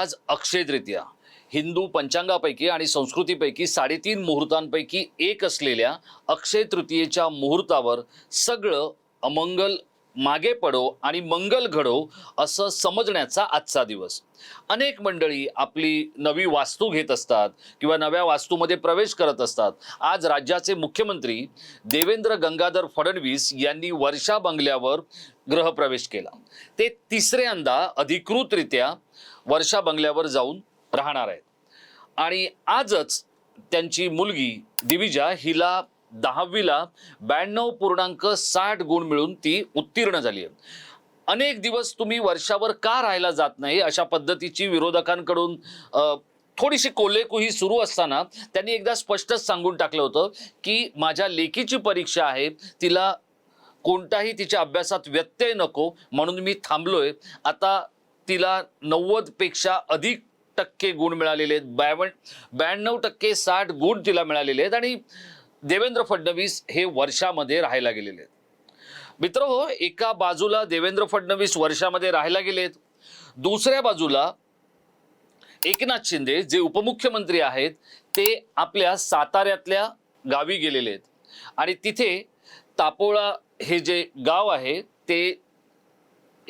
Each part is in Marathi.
आज अक्षय तृतीया हिंदू पंचांगापैकी आणि संस्कृतीपैकी साडेतीन मुहूर्तांपैकी एक असलेल्या अक्षय तृतीयेच्या मुहूर्तावर सगळं अमंगल मागे पडो आणि मंगल घडो असं समजण्याचा आजचा दिवस. अनेक मंडळी आपली नवी वास्तू घेत असतात किंवा नव्या वास्तूमध्ये प्रवेश करत असतात. आज राज्याचे मुख्यमंत्री देवेंद्र गंगाधर फडणवीस यांनी वर्षा बंगल्यावर गृहप्रवेश केला. ते तिसऱ्यांदा अधिकृतरित्या वर्षा बंगल्यावर जाऊन राहणार आहेत. आणि आजच त्यांची मुलगी दिविजा हिला दहावीला ब्याण्णव पूर्णांक साठ गुण मिळून ती उत्तीर्ण झाली आहे. अनेक दिवस तुम्ही वर्षावर का राहायला जात नाही अशा पद्धतीची विरोधकांकडून थोडीशी कोल्हेकुही सुरू असताना त्यांनी एकदा स्पष्टच सांगून टाकलं होतं की माझ्या लेखीची परीक्षा आहे तिला कोणताही तिच्या अभ्यासात व्यत्यय नको म्हणून मी थांबलोय. आता तिला नव्वदपेक्षा अधिक टक्के गुण मिळालेले आहेत. ब्याव ब्याण्णव टक्के साठ गुण तिला मिळालेले आहेत आणि देवेंद्र फडणवीस हे वर्षामध्ये राहायला गेलेले आहेत. मित्र हो एका बाजूला देवेंद्र फडणवीस वर्षामध्ये राहायला गेलेत दुसऱ्या बाजूला एकनाथ शिंदे जे उपमुख्यमंत्री आहेत ते आपल्या साताऱ्यातल्या गावी गेलेले आहेत. आणि तिथे तापोळा हे जे गाव आहे ते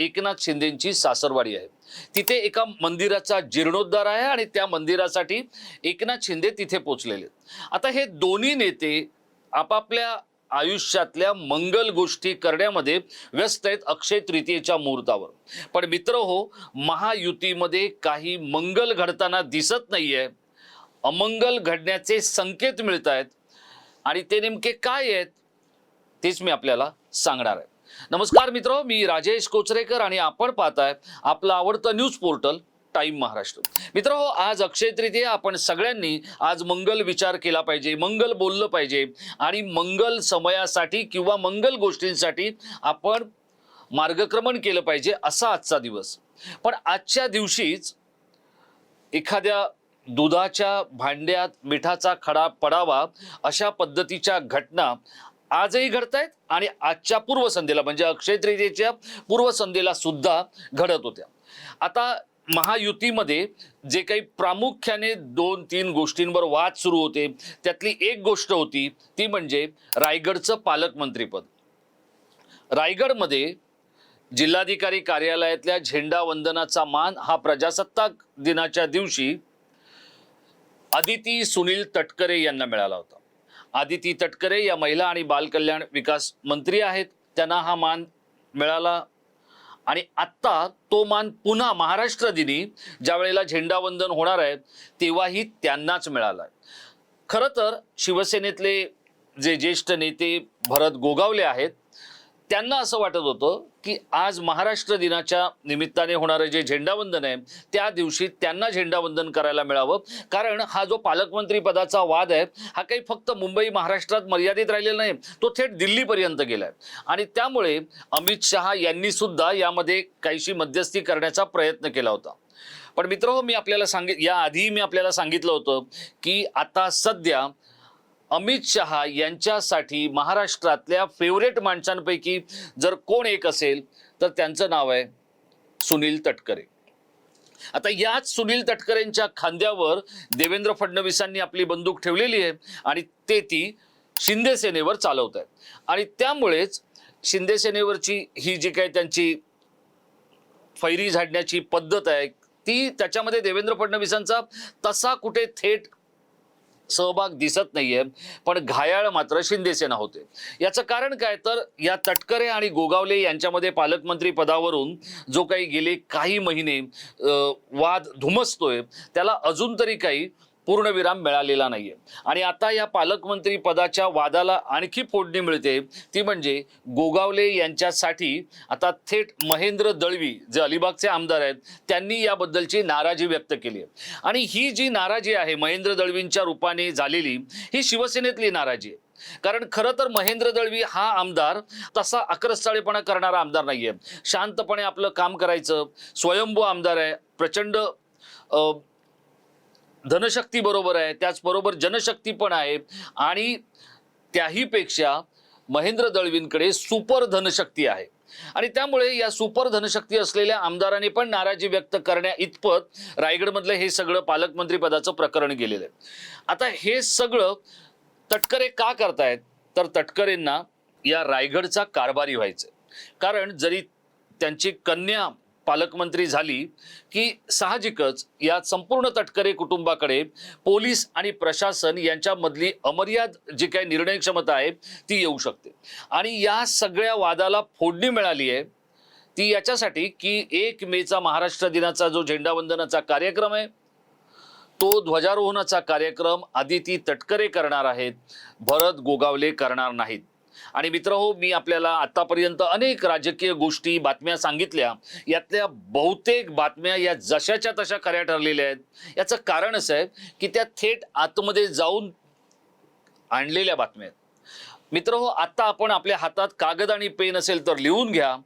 एकनाथ शिंदेची सासरवाडी आहे. तिथे एका मंदिराचा जीर्णोद्धार आहे आणि त्या मंदिरासाठी एकनाथ शिंदे तिथे पोचलेले आहेत. आता हे दोन्ही नेते आपापल्या आयुष्यातल्या मंगल गोष्टी करण्यामध्ये व्यस्त आहेत अक्षय तृतीयेच्या मुहूर्तावर. पण मित्र हो महायुतीमध्ये काही मंगल घडताना दिसत नाहीये. अमंगल घडण्याचे संकेत मिळत आहेत आणि ते नेमके काय आहेत तेच मी आपल्याला सांगणार आहे. नमस्कार मित्र मी राजेश कोचरेकर आणि आपण पाहताय आपलं आवडतं न्यूज पोर्टल टाइम महाराष्ट्र. मित्र हो आज अक्षय तृतीया आपण सगळ्यांनी आज मंगल विचार केला पाहिजे मंगल बोललं पाहिजे आणि मंगल समयासाठी किंवा मंगल गोष्टींसाठी आपण मार्गक्रमण केलं पाहिजे असा आजचा दिवस. पण आजच्या दिवशीच एखाद्या दुधाच्या भांड्यात मिठाचा खडा पडावा अशा पद्धतीच्या घटना आजही घडत आहेत आणि आजच्या पूर्वसंध्येला म्हणजे अक्षय तृतीयेच्या पूर्वसंध्येला सुद्धा घडत होत्या. आता महायुतीमध्ये जे काही प्रामुख्याने दोन तीन गोष्टींवर वाद सुरू होते त्यातली एक गोष्ट होती ती म्हणजे रायगडचं पालकमंत्रीपद. रायगडमध्ये जिल्हाधिकारी कार्यालयातल्या झेंडा वंदनाचा मान हा प्रजासत्ताक दिनाच्या दिवशी अदिती सुनील तटकरे यांना मिळाला होता. आदिती तटकरे या महिला आणि बालकल्याण विकास मंत्री आहेत. त्यांना हा मान मिळाला. आणि आत्ता तो मान पुन्हा महाराष्ट्र दिनी ज्या वेळेला झेंडावंदन होणार आहे तेव्हाही त्यांनाच मिळाला खरं तर शिवसेनेतले जे ज्येष्ठ नेते भरत गोगावले आहेत त्यांना असं वाटत होतं की आज महाराष्ट्र दिनाच्या निमित्ताने होणारं जे झेंडावंदन आहे त्या दिवशी त्यांना झेंडावंदन करायला मिळावं. कारण हा जो पालकमंत्री पदाचा वाद आहे हा काही फक्त मुंबई महाराष्ट्रात मर्यादित राहिलेला नाही तो थेट दिल्लीपर्यंत गेला आहे आणि त्यामुळे अमित शहा यांनी सुद्धा यामध्ये काहीशी मध्यस्थी करण्याचा प्रयत्न केला होता. पण मित्र मी आपल्याला सांगित याआधी मी आपल्याला सांगितलं होतं की आता सध्या अमित शहा यांच्यासाठी महाराष्ट्रातल्या फेवरेट माणसांपैकी जर कोण एक असेल तर त्यांचं नाव आहे सुनील तटकरे. आता याच सुनील तटकरेंच्या खांद्यावर देवेंद्र फडणवीसांनी आपली बंदूक ठेवलेली आहे आणि ते ती शिंदे सेनेवर चालवत आहेत. आणि त्यामुळेच शिंदे सेनेवरची ही जी काही त्यांची फैरी झाडण्याची पद्धत आहे ती त्याच्यामध्ये देवेंद्र फडणवीसांचा तसा कुठे थेट सहभाग दिसत नाहीये पण घायाळ मात्र शिंदेसेना होते. याचं कारण काय? तर या तटकरे आणि गोगावले यांच्यामध्ये पालकमंत्री पदावरून जो काही गेले काही महिने वाद धुमसतोय त्याला अजून तरी काही पूर्णविराम मिळालेला नाहीये. आणि आता या पालकमंत्री पदाच्या वादाला आणखी फोडणी मिळते. ती म्हणजे गोगावले यांच्यासाठी आता थेट महेंद्र दळवी जे अलिबागचे आमदार आहेत त्यांनी याबद्दलची नाराजी व्यक्त केली आहे. आणि ही जी नाराजी आहे महेंद्र दळवींच्या रूपाने झालेली ही शिवसेनेतली नाराजी आहे. कारण खरं तर महेंद्र दळवी हा आमदार तसा अक्रस्ताळेपणा करणारा आमदार नाहीये. शांतपणे आपलं काम करायचं स्वयंभू आमदार आहे प्रचंड धनशक्ती बरोबर आहे त्याचबरोबर जनशक्ती पण आहे. आणि त्याहीपेक्षा महेंद्र दळवींकडे सुपर धनशक्ती आहे. आणि त्यामुळे या सुपर धनशक्ती असलेल्या आमदारांनी पण नाराजी व्यक्त करण्या इतपत रायगडमधलं हे सगळं पालकमंत्री पदाचं प्रकरण गेलेलं आहे. आता हे सगळं तटकरे का करतायत? तर तटकरेंना या रायगडचा कारभारी व्हायचं कारण जरी त्यांची कन्या पालकमंत्री झाली की साहजिकच या संपूर्ण तटकरे कुटुंबाकडे पोलीस आणि प्रशासन यांच्यामधली अमर्याद जी काही निर्णय क्षमता आहे ती येऊ शकते. आणि या सगळ्या वादाला फोडणी मिळाली आहे ती याच्यासाठी की एक मेचा महाराष्ट्र दिनाचा जो झेंडावंदनाचा कार्यक्रम आहे तो ध्वजारोहणाचा कार्यक्रम आदिती तटकरे करणार आहेत भरत गोगावले करणार नाहीत. आणि मित्र हो मी आपल्याला आतापर्यंत अनेक राजकीय गोष्टी बातम्या सांगितल्या. यातल्या बहुतेक बातम्या या जशाच्या तशा खऱ्या ठरलेल्या आहेत. याचं कारण असं आहे की त्या थेट आतमध्ये जाऊन आणलेल्या बातम्या आहेत. मित्र हो आता आपण आपल्या हातात कागद आणि पेन असेल तर लिहून घ्या.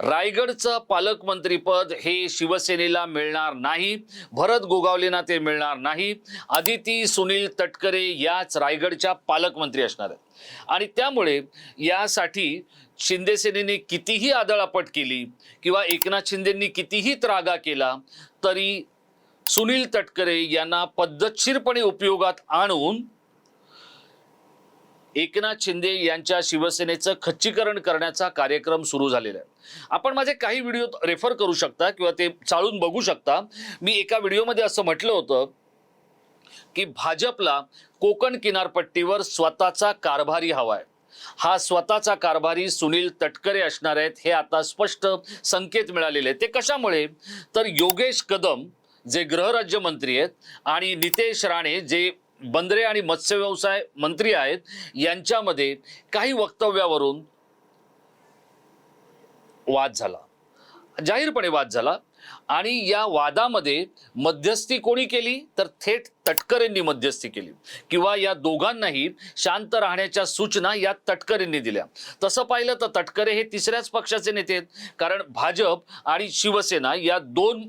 रायगडचं पालकमंत्रीपद हे शिवसेनेला मिळणार नाही भरत गोगावलेंना ते मिळणार नाही. आदिती सुनील तटकरे याच रायगडच्या पालकमंत्री असणार आहेत. आणि त्यामुळे यासाठी शिंदेसेनेने कितीही आदळापट केली किंवा एकनाथ शिंदेंनी कितीही त्रागा केला तरी सुनील तटकरे यांना पद्धतशीरपणे उपयोगात आणून एकनाथ शिंदे यांच्या शिवसेनेचं खच्चीकरण करण्याचा कार्यक्रम सुरू झालेला आहे. आपण माझे काही व्हिडिओ रेफर करू शकता किंवा ते चाळून बघू शकता. मी एका व्हिडिओमध्ये असं म्हटलं होतं की भाजपला कोकण किनारपट्टीवर स्वतःचा कारभारी हवाय हा स्वतःचा कारभारी सुनील तटकरे असणार आहेत हे आता स्पष्ट संकेत मिळालेले आहेत. ते कशामुळे? तर योगेश कदम जे गृहराज्यमंत्री आहेत आणि नितेश राणे जे बंदरे आणि मत्स्य व्यवसाय मंत्री आहेत. यांच्यामध्ये काही वक्तव्यावरून वाद झाला. जाहीरपणे वाद झाला. आणि या वादामध्ये मध्यस्थी कोणी केली? तर थेट तटकरेंनी मध्यस्थी केली. किंवा या दोघांनाही शांत राहण्याच्या सूचना या तटकरेंनी दिल्या. तसं पाहिलं तर तटकरे हे तिसऱ्याच पक्षाचे नेते आहेत. कारण भाजप आणि शिवसेना या दोन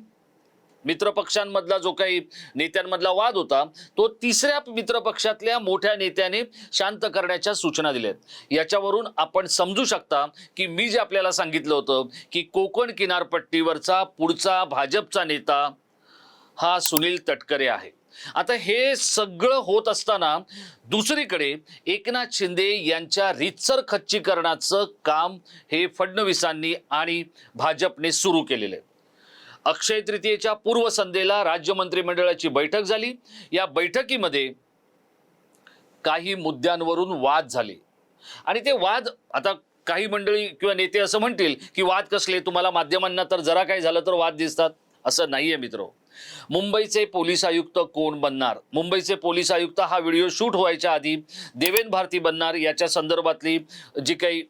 मित्रपक्षांमधला जो काही नेत्यांमधला वाद होता तो तिसऱ्या मित्रपक्षातल्या मोठ्या नेत्याने शांत करण्याच्या सूचना दिल्यात. याच्यावरून आपण समजू शकता की मी जे आपल्याला सांगितलं होतं की कोकण किनारपट्टीवरचा पुढचा भाजपचा नेता हा सुनील तटकरे आहे. आता हे सगळं होत असताना दुसरीकडे एकनाथ शिंदे यांच्या रितसर खच्चीकरणाचं काम हे फडणवीसांनी आणि भाजपने सुरू केलेलं आहे. अक्षय तृतीयेच्या पूर्वसंध्येला राज्य मंत्रिमंडळाची बैठक झाली. या बैठकीमध्ये काही मुद्द्यांवरून वाद झाले. आणि ते वाद आता काही मंडळी किंवा नेते असं म्हणतील की वाद कसले? तुम्हाला माध्यमांना तर जरा काही झालं तर वाद दिसतात. असं नाहीये मित्र. मुंबईचे पोलीस आयुक्त कोण बनणार? मुंबईचे पोलीस आयुक्त हा व्हिडिओ शूट व्हायच्या आधी देवेन भारती बनणार याच्या संदर्भातली जी काही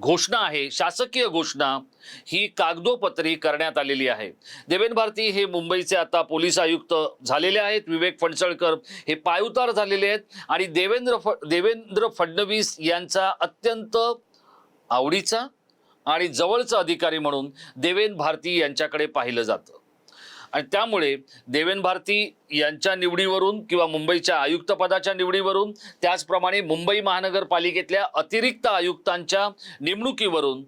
घोषणा आहे शासकीय घोषणा ही कागदोपत्री करण्यात आलेली आहे. देवेन भारती हे मुंबईचे आता पोलीस आयुक्त झालेले आहेत विवेक फणसळकर हे पायउतार झालेले आहेत आणि देवेंद्र फ देवेंद्र फडणवीस यांचा अत्यंत आवडीचा आणि जवळचा अधिकारी म्हणून देवेन भारती यांच्याकडे पाहिलं जातं. आणि त्यामुळे देवेन भारती यांच्या निवडीवरून किंवा मुंबईच्या आयुक्तपदाच्या निवडीवरून त्याचप्रमाणे मुंबई महानगरपालिकेतल्या अतिरिक्त आयुक्तांच्या नेमणुकीवरून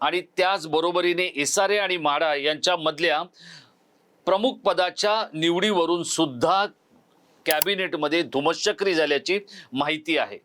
आणि त्याचबरोबरीने एसारे आणि माडा यांच्यामधल्या प्रमुख पदाच्या निवडीवरून सुद्धा कॅबिनेटमध्ये धुमश्चक्री झाल्याची माहिती आहे.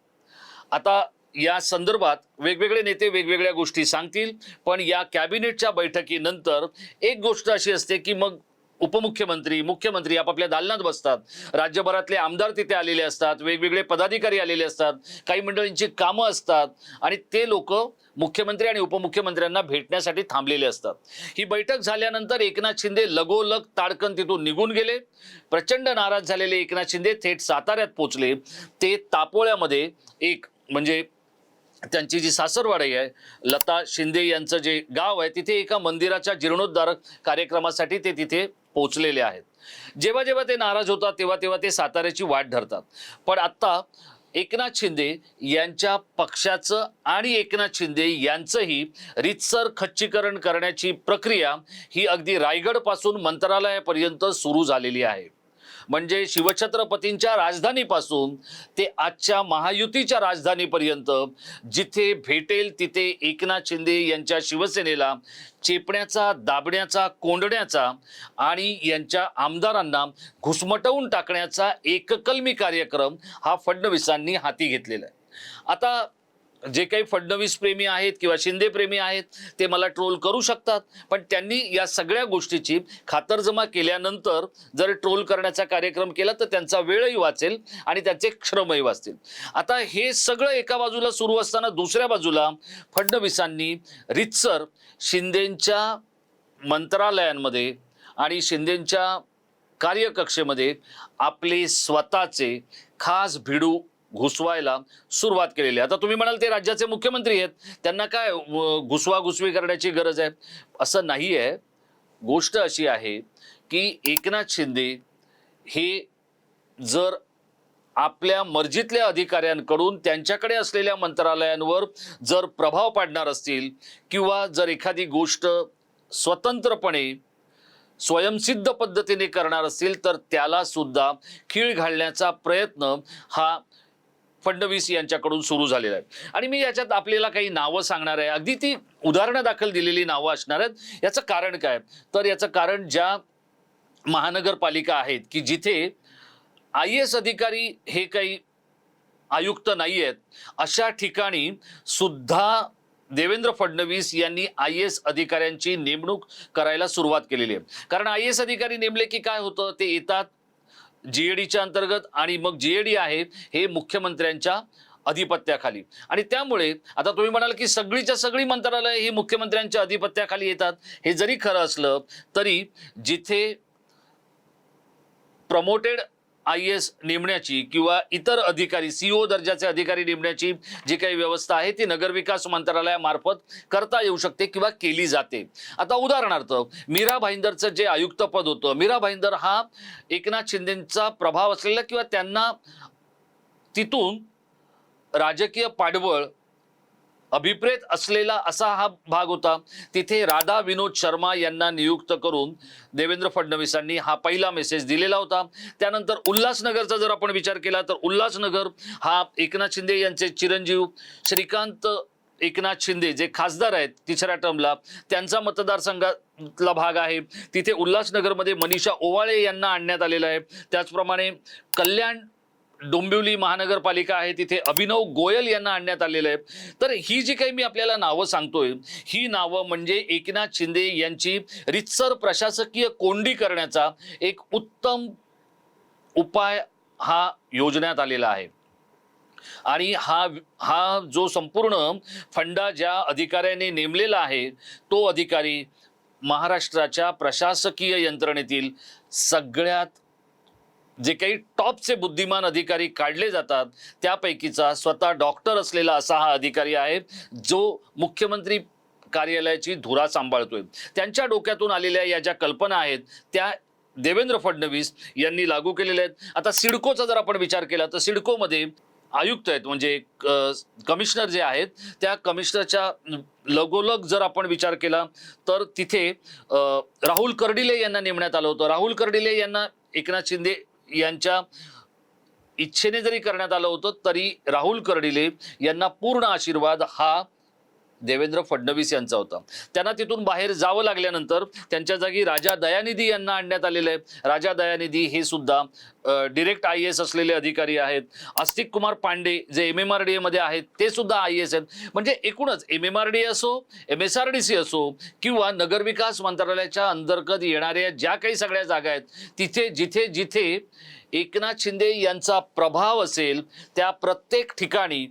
आता या संदर्भात वेगवेगळे नेते वेगवेगळ्या गोष्टी सांगतील पण या कॅबिनेटच्या बैठकीनंतर एक गोष्ट अशी असते की मग उपमुख्यमंत्री मुख्यमंत्री आपापल्या दालनात बसतात. राज्यभरातले आमदार तिथे आलेले असतात वेगवेगळे पदाधिकारी आलेले असतात काही मंडळींची कामं असतात आणि ते लोक मुख्यमंत्री आणि उपमुख्यमंत्र्यांना भेटण्यासाठी थांबलेले असतात. ही बैठक झाल्यानंतर एकनाथ शिंदे लगोलग ताडकन तिथून निघून गेले. प्रचंड नाराज झालेले एकनाथ शिंदे थेट साताऱ्यात पोचले. ते तापोळ्यामध्ये एक म्हणजे त्यांची जी सासरवाडी आहे लता शिंदे यांचं जे गाव आहे तिथे एका मंदिराच्या जीर्णोद्धारक कार्यक्रमासाठी ते तिथे पोचलेले आहेत. जेव्हा जेव्हा ते नाराज होतात तेव्हा तेव्हा ते साताऱ्याची वाट धरतात. पण आत्ता एकनाथ शिंदे यांच्या पक्षाचं आणि एकनाथ शिंदे यांचंही रितसर खच्चीकरण करण्याची प्रक्रिया ही अगदी रायगडपासून मंत्रालयापर्यंत सुरू झालेली आहे. म्हणजे शिवछत्रपतींच्या राजधानीपासून ते आजच्या महायुतीच्या राजधानीपर्यंत जिथे भेटेल तिथे एकनाथ शिंदे यांच्या शिवसेनेला चेपण्याचा दाबण्याचा कोंडण्याचा आणि यांच्या आमदारांना घुसमटवून टाकण्याचा एककलमी कार्यक्रम हा फडणवीसांनी हाती घेतलेला आहे. आता जे काही फडणवीस प्रेमी आहेत किंवा शिंदे प्रेमी आहेत ते मला ट्रोल करू शकतात. पण त्यांनी या सगळ्या गोष्टीची खातरजमा केल्यानंतर जर ट्रोल करण्याचा कार्यक्रम केला तर त्यांचा वेळही वाचेल आणि त्यांचे श्रमही वाचतील. आता हे सगळं एका बाजूला सुरू असताना दुसऱ्या बाजूला फडणवीसांनी रितसर शिंदेंच्या मंत्रालयांमध्ये आणि शिंदेंच्या कार्यकक्षेमध्ये आपले स्वतःचे खास भिडू घुसवायला सुरुवात केलेली. आहे आता तुम्ही म्हणाल ते राज्याचे मुख्यमंत्री आहेत. त्यांना काय घुसवाघुसवी करण्याची गरज आहे? असं नाही आहे गोष्ट अशी आहे की एकनाथ शिंदे हे जर आपल्या मर्जीतल्या अधिकाऱ्यांकडून त्यांच्याकडे असलेल्या मंत्रालयांवर जर प्रभाव पाडणार असतील किंवा जर एखादी गोष्ट स्वतंत्रपणे स्वयंसिद्ध पद्धतीने करणार असतील तर त्याला सुद्धा खीळ घालण्याचा प्रयत्न हा फडणवीस यांच्याकडून सुरू झालेला आहे. आणि मी याच्यात आपल्याला काही नावं सांगणार आहे. अगदी ती उदाहरणं दाखल दिलेली नावं असणार आहेत. याचं कारण काय तर याचं कारण ज्या महानगरपालिका आहेत की जिथे आय एस अधिकारी हे काही आयुक्त नाही आहेत अशा ठिकाणी सुद्धा देवेंद्र फडणवीस यांनी आय एस अधिकाऱ्यांची नेमणूक करायला सुरुवात केलेली आहे. कारण आय एस अधिकारी नेमले की काय होतं? ते येतात जीएडीच्या अंतर्गत आणि मग जीएडी आहे हे मुख्यमंत्र्यांच्या अधिपत्याखाली. आणि त्यामुळे आता तुम्ही म्हणाल की सगळीच्या सगळी मंत्रालय ही मुख्यमंत्र्यांच्या अधिपत्याखाली येतात. हे जरी खरं असलं तरी जिथे प्रमोटेड आय एस नेमण्याची किंवा इतर अधिकारी सीओ दर्जाचे अधिकारी नेमण्याची जी काही व्यवस्था आहे ती नगरविकास मंत्रालयामार्फत करता येऊ शकते किंवा केली जाते. आता उदाहरणार्थ मीरा भाईंदरचं जे आयुक्तपद होतं मीरा भाईंदर हा एकनाथ शिंदेचा प्रभाव असलेला किंवा त्यांना तिथून राजकीय पाठबळ अभिप्रेत असलेला असा हा भाग होता. तिथे राधा विनोद शर्मा यांना नियुक्त करून देवेंद्र फडणवीसांनी हा पहिला मेसेज दिलेला होता. त्यानंतर उल्हासनगरचा जर आपण विचार केला तर उल्हासनगर हा एकनाथ शिंदे यांचे चिरंजीव श्रीकांत एकनाथ शिंदे जे खासदार आहेत तिसऱ्या टर्मला त्यांचा मतदारसंघातला भाग आहे. तिथे उल्हासनगरमध्ये मनीषा ओवाळे यांना आणण्यात आलेलं आहे. त्याचप्रमाणे कल्याण डोंबिवली महानगरपालिका आहे तिथे अभिनव गोयल यांना आणण्यात आलेलं आहे. तर ही जी काही मी आपल्याला नावं सांगतोय ही नावं म्हणजे एकनाथ शिंदे यांची रितसर प्रशासकीय कोंडी करण्याचा एक उत्तम उपाय हा योजण्यात आलेला आहे. आणि हा हा जो संपूर्ण फंडा ज्या अधिकाऱ्याने नेमलेला आहे तो अधिकारी महाराष्ट्राच्या प्रशासकीय यंत्रणेतील सगळ्यात जे काही टॉपचे बुद्धिमान अधिकारी काढले जातात त्यापैकीचा स्वतः डॉक्टर असलेला असा हा अधिकारी आहे जो मुख्यमंत्री कार्यालयाची धुरा सांभाळतोय. त्यांच्या डोक्यातून आलेल्या या ज्या कल्पना आहेत त्या देवेंद्र फडणवीस यांनी लागू केलेल्या आहेत. आता सिडकोचा जर आपण विचार केला तर सिडकोमध्ये आयुक्त आहेत म्हणजे कमिशनर जे आहेत त्या कमिशनरच्या लगोलग जर आपण विचार केला तर तिथे राहुल कर्डिले यांना नेमण्यात आलं होतं. राहुल कर्डिले यांना एकनाथ शिंदे यांच्या इच्छेने जरी करण्यात आलं होतं तरी राहुल कर्डिले यांना पूर्ण आशीर्वाद हा देवेंद्र फडणवीस यांचा होता. त्यांना तिथून बाहेर जावं लागल्यानंतर त्यांच्या जागी राजा दयानिधी यांना आणण्यात आलेलं आहे. राजा दयानिधी हे सुद्धा डिरेक्ट आय एस असलेले अधिकारी आहेत. आस्तिक कुमार पांडे जे एम एम आर डी एमध्ये आहेत ते सुद्धा आय एस आहेत. म्हणजे एकूणच एम एम आर डी असो M S R D C असो किंवा नगरविकास मंत्रालयाच्या अंतर्गत येणाऱ्या ज्या काही सगळ्या जागा आहेत तिथे जिथे जिथे एकनाथ शिंदे यांचा प्रभाव असेल त्या प्रत्येक ठिकाणी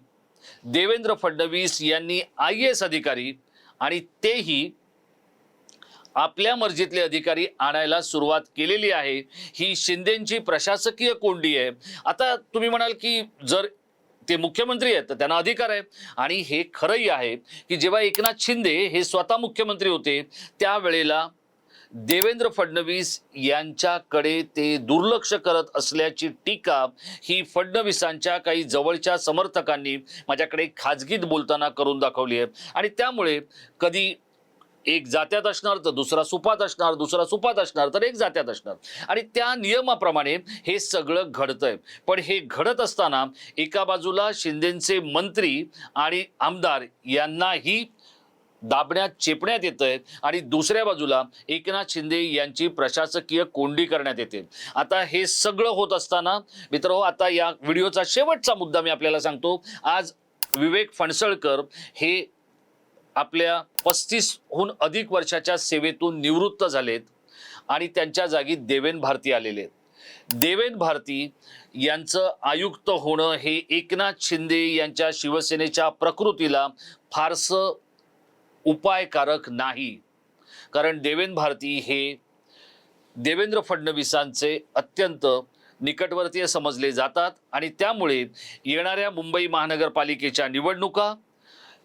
देवेंद्र फडणवीस यांनी आय एस अधिकारी आणि तेही आपल्या मर्जीतले अधिकारी आणायला सुरुवात केलेली आहे. ही शिंदेची प्रशासकीय कोंडी आहे. आता तुम्ही म्हणाल की जर ते मुख्यमंत्री आहेत तर त्यांना अधिकार आहे. आणि हे खरंही आहे की जेव्हा एकनाथ शिंदे हे स्वतः मुख्यमंत्री होते त्यावेळेला देवेंद्र फडणवीस यांच्याकडे ते दुर्लक्ष करत असल्याची टीका ही फडणवीसांच्या काही जवळच्या समर्थकांनी माझ्याकडे खाजगीत बोलताना करून दाखवली आहे. आणि त्यामुळे कधी एक जात्यात असणार तर दुसरा सुपात असणार दुसरा सुपात असणार तर एक जात्यात असणार. आणि त्या नियमाप्रमाणे हे सगळं घडतंय. पण हे घडत असताना एका बाजूला शिंदेचे मंत्री आणि आमदार यांनाही दाबण्यात चेपण्यात येत आहेत आणि दुसऱ्या बाजूला एकनाथ शिंदे यांची प्रशासकीय कोंडी करण्यात येते. आता हे सगळं होत असताना मित्र आता या व्हिडिओचा शेवटचा मुद्दा मी आपल्याला सांगतो. आज विवेक फणसळकर हे आपल्या पस्तीसहून अधिक वर्षाच्या सेवेतून निवृत्त झालेत आणि त्यांच्या जागी देवेन भारती आलेले आहेत. देवेन भारती यांचं आयुक्त होणं हे एकनाथ शिंदे यांच्या शिवसेनेच्या प्रकृतीला फारसं उपायकारक नाही. कारण देवेंद्र भारती हे देवेंद्र फडणवीसांचे अत्यंत निकटवर्तीय समजले जातात आणि त्यामुळे येणाऱ्या मुंबई महानगरपालिकेच्या निवडणुका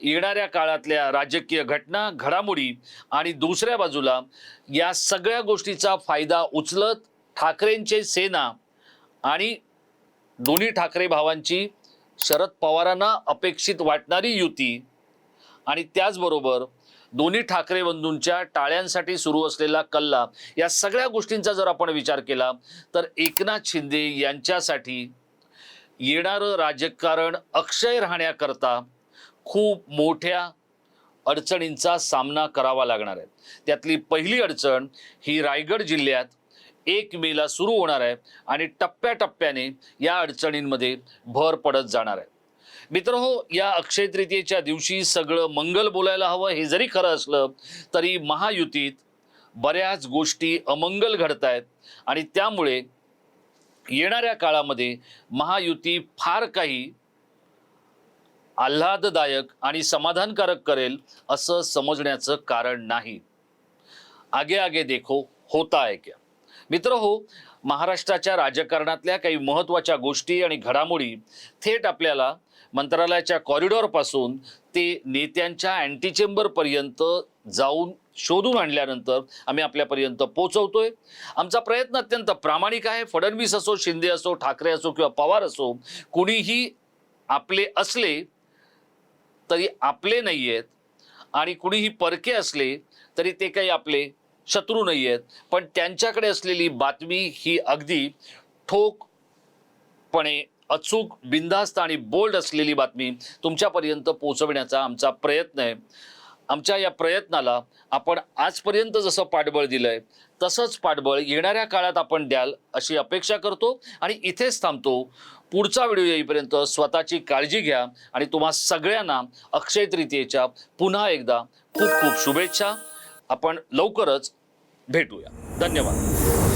येणाऱ्या काळातल्या राजकीय घटना घडामोडी आणि दुसऱ्या बाजूला या सगळ्या गोष्टीचा फायदा उचलत ठाकरेंचे सेना आणि दोन्ही ठाकरे भावांची शरद पवारांना अपेक्षित वाटणारी युती आणि त्याचबरोबर दोन्ही ठाकरे बंधूंच्या टाळ्यांसाठी सुरू असलेला कल्ला या सगळ्या गोष्टींचा जर आपण विचार केला तर एकनाथ शिंदे यांच्यासाठी येणारं राजकारण अक्षय राहण्याकरता खूप मोठ्या अडचणींचा सामना करावा लागणार आहे. त्यातली पहिली अडचण ही रायगड जिल्ह्यात एक मेला सुरू होणार आहे आणि टप्प्याटप्प्याने या अडचणींमध्ये भर पडत जाणार आहे. मित्र हो या अक्षय तृतीयेच्या दिवशी सगळं मंगल बोलायला हवं हे जरी खरं असलं तरी महायुतीत बऱ्याच गोष्टी अमंगल घडत आहेत आणि त्यामुळे येणाऱ्या काळामध्ये महायुती फार काही आल्हाददायक आणि समाधानकारक करेल असं समजण्याचं कारण नाही. आगे आगे देखो होता है क्या? मित्र हो महाराष्ट्राच्या राजकारणातल्या काही महत्त्वाच्या गोष्टी आणि घडामोडी थेट आपल्याला मंत्रालयाच्या कॉरिडॉरपासून ते नेत्यांच्या अँटीचेंबरपर्यंत जाऊन शोधून आणल्यानंतर आम्ही आपल्यापर्यंत पोहोचवतोय. आमचा प्रयत्न अत्यंत प्रामाणिक आहे. फडणवीस असो शिंदे असो ठाकरे असो किंवा पवार असो कुणीही आपले असले तरी आपले नाही आहेत आणि कुणीही परके असले तरी ते काही आपले शत्रू नाही आहेत पण त्यांच्याकडे असलेली बातमी ही अगदी ठोकपणे अचूक बिनधास्त आणि बोल्ड असलेली बातमी तुमच्यापर्यंत पोहोचवण्याचा आमचा प्रयत्न आहे. आमच्या या प्रयत्नाला आपण आजपर्यंत जसं पाठबळ दिलं आहे तसंच पाठबळ येणाऱ्या काळात आपण द्याल अशी अपेक्षा करतो आणि इथेच थांबतो. पुढचा व्हिडिओ येईपर्यंत स्वतःची काळजी घ्या आणि तुम्हा सगळ्यांना अक्षय तृतीयेच्या पुन्हा एकदा खूप खूप शुभेच्छा. आपण लवकरच भेटूया. धन्यवाद.